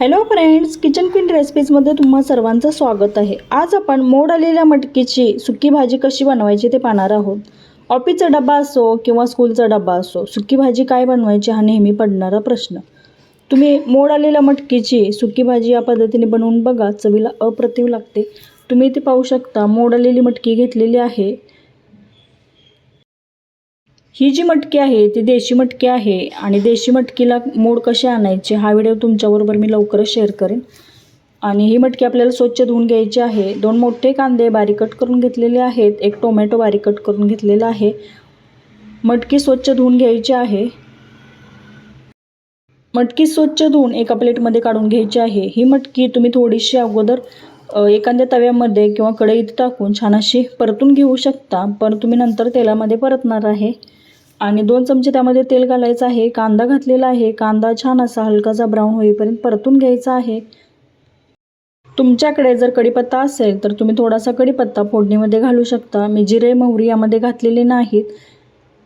Hello friends kitchen queen रेसिपीजमध्ये तुम्हा सर्वांचं स्वागत आहे. आज आपण मोड आलेल्या मटकीची सुकी भाजी कशी बनवायची ते पाहणार आहोत. ऑफिसचा डबा असो किंवा स्कूलचा डबा असो सुकी भाजी काय बनवायची हा नेहमी पडणारा प्रश्न. तुम्ही मोड आलेल्या मटकीची सुकी भाजी या पद्धतीने बनवून बघा चवीला अप्रतिम लागते. तुम्ही ते पाहू शकता मोड आलेली मटकी घेतलेली आहे. ही जी मटकी आहे ती देशी मटकी आहे आणि देशी मटकीला मोड कसे आणायचे हा व्हिडिओ तुमच्याबरोबर मी लवकरच शेअर करेन. आणि ही मटकी आपल्याला स्वच्छ धुवून घ्यायची आहे. दोन मोठे कांदे बारीक कट करून घेतलेले आहेत एक टोमॅटो बारीक कट करून घेतलेला आहे. मटकी स्वच्छ धुवून घ्यायची आहे. मटकी स्वच्छ धुवून एका प्लेटमध्ये काढून घ्यायची आहे. ही मटकी तुम्ही थोडीशी अगोदर एखाद्या तव्यामध्ये किंवा कढईत टाकून छान अशी परतून घेऊ शकता पण तुम्ही नंतर तेलामध्ये परतणार आहे. आणि दोन चमचे त्यामध्ये तेल घालायचं आहे. कांदा घातलेला आहे. कांदा छान असा हलकासा ब्राऊन होईपर्यंत परतून घ्यायचा आहे. तुमच्याकडे जर कढीपत्ता असेल तर तुम्ही थोडासा कढीपत्ता फोडणीमध्ये घालू शकता. मी जिरे मोहरी यामध्ये घातलेले नाहीत.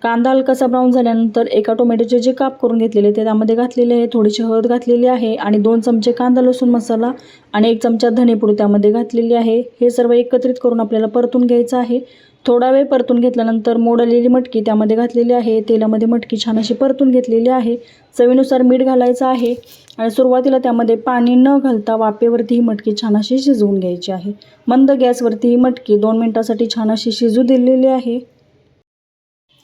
कांदा हलकासा ब्राऊन झाल्यानंतर एका टोमॅटोचे जे काप करून घेतलेले ते त्यामध्ये घातलेले आहे. थोडीशी हळद घातलेली आहे आणि दोन चमचे कांदा लसूण मसाला आणि एक चमचा धनेपूड त्यामध्ये घातलेली आहे. हे सर्व एकत्रित करून आपल्याला परतून घ्यायचं आहे. थोडा वेळ परतून घेतल्यानंतर मोडलेली मटकी त्यामध्ये घातलेली आहे. तेलामध्ये मटकी छान अशी परतून घेतलेली आहे. चवीनुसार मीठ घालायचं आहे आणि सुरुवातीला त्यामध्ये पाणी न घालता वाफेवरती ही मटकी छान अशी शिजवून घ्यायची आहे. मंद गॅसवरती ही मटकी दोन मिनटासाठी छान अशी शिजू दिलेली आहे.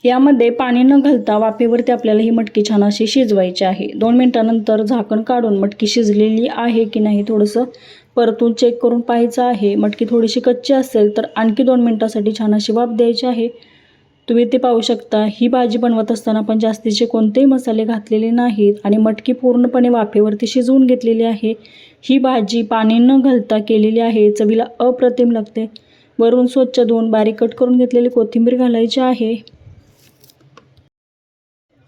यामध्ये पाणी न घालता वाफेवरती आपल्याला ही मटकी छान अशी शिजवायची आहे. दोन मिनटानंतर झाकण काढून मटकी शिजलेली आहे की नाही थोडंसं परतून चेक करून पाहायचं आहे. मटकी थोडीशी कच्ची असेल तर आणखी दोन मिनटासाठी छान अशी वाफ द्यायची आहे. तुम्ही ते पाहू शकता. ही भाजी बनवत असताना पण जास्तीचे कोणतेही मसाले घातलेले नाहीत आणि मटकी पूर्णपणे वाफेवरती शिजवून घेतलेली आहे. ही भाजी पाणी न घालता केलेली आहे. चवीला अप्रतिम लागते. वरून स्वच्छ धुवून बारीक कट करून घेतलेली कोथिंबीर घालायची आहे.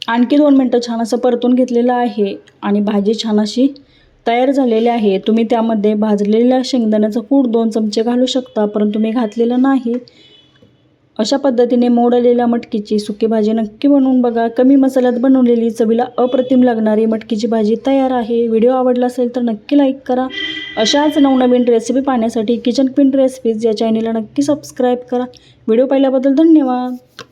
आणखी दोन मिनटं छान असं परतून घेतलेलं आहे आणि भाजी छान अशी तयार झालेले आहे. तुम्ही त्यामध्ये भाजलेल्या शेंगदाण्याचा कूट दोन चमचे घालू शकता परंतु मी घातलेलं नाही. अशा पद्धतीने मोडलेल्या मटकीची सुकी भाजी नक्की बनवून बघा. कमी मसाल्यात बनवलेली चवीला अप्रतिम लागणारी मटकीची भाजी तयार आहे. व्हिडिओ आवडला असेल तर नक्की लाईक करा. अशाच नवनवीन रेसिपी पाहण्यासाठी किचन क्वीन रेसिपीज या चॅनेलला नक्की सबस्क्राईब करा. व्हिडिओ पाहिल्याबद्दल धन्यवाद.